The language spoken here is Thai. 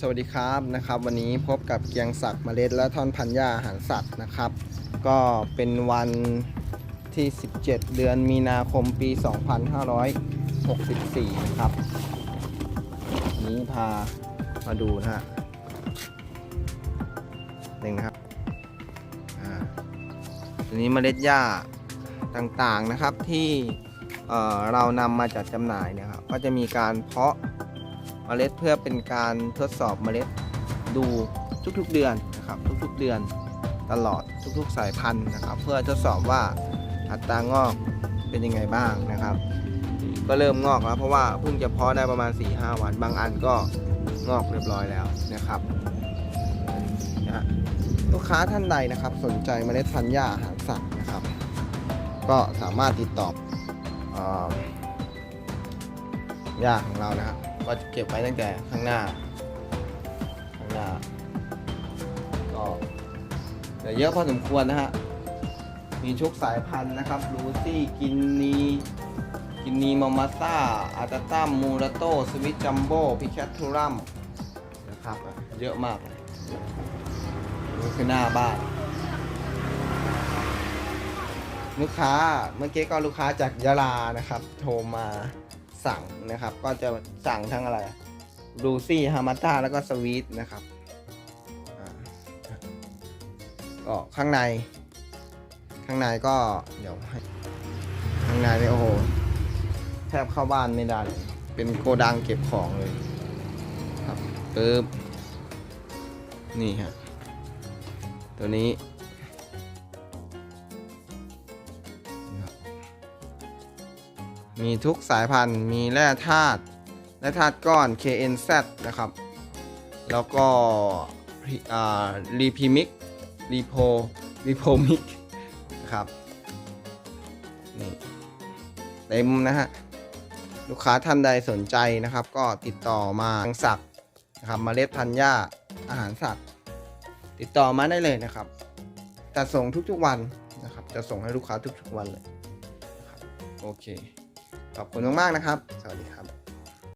สวัสดีครับนะครับวันนี้พบกับเกียงศักดิ์เมล็ดและท่อนพันธุ์หญ้าอาหารสัตว์นะครับ ก็เป็นวันที่ 17 เดือนมีนาคมปี 2564 นะครับวันนี้พามาดูนะฮะหนึ่งนะครับอ่าทีนี้เมล็ดหญ้าต่างๆนะครับที่เออเรานำมาจัดจำหน่ายเนี่ยครับก็จะมีการเพาะ เมล็ดเพื่อเป็นการทดสอบเมล็ดดูทุกๆเดือนนะครับทุกๆเดือนตลอดทุกๆสายพันธุ์นะครับ เพื่อทดสอบว่าอัตรางอกเป็นยังไงบ้างนะครับ ก็เริ่มงอกแล้วเพราะว่าเพิ่งจะเพาะได้ประมาณ 4-5 วัน บางอันก็งอกเรียบร้อยแล้วนะครับนะฮะลูกค้าท่านใดนะครับ สนใจเมล็ดพันธุ์หญ้าอาหารสัตว์นะครับ ก็สามารถติดต่อเอ่อหญ้าของเรานะครับ ก็จะเก็บไว้ตั้งแต่ข้างหน้า ข้างหน้า ก็เหลือเยอะพอสมควรนะฮะ มีชุกสายพันธุ์นะครับ ลูซี่ กินนี กินนีมามาซ่า อาตาตัมมูราโตสวิตจัมโบ้พิแคททูรัมนะครับ เยอะมากนี่คือหน้าบ้าน ลูกค้าเมื่อกี้ก็ลูกค้าจากยะลานะครับ โทรมา สั่งนะครับ ก็จะสั่งทั้งอะไรรูซี่ฮามาต้าแล้วก็สวีทนะครับก็ข้างใน ข้างในก็เดี๋ยวข้างในนี่โอ้โหแทบเข้าบ้านไม่ได้เลยเป็นโกดังเก็บของเลยครับปึ๊บนี่ฮะตัวนี้ มีทุกสายพันธุ์ มีแร่ธาตุ แร่ธาตุก้อน KNZ นะครับ แล้วก็รีพิมิกรีโพรีโพมิกนะครับนี่เต็มนะฮะ ลูกค้าท่านใดสนใจนะครับ ก็ติดต่อมาทางศักดิ์นะครับมเมล็ดพันธุ์หญ้าอาหารสัตว์ ติดต่อมาได้เลยนะครับจะส่งทุกๆวันนะครับจะส่งให้ลูกค้าทุกๆวันเลยโอเค ขอบคุณมากๆนะครับ สวัสดีครับ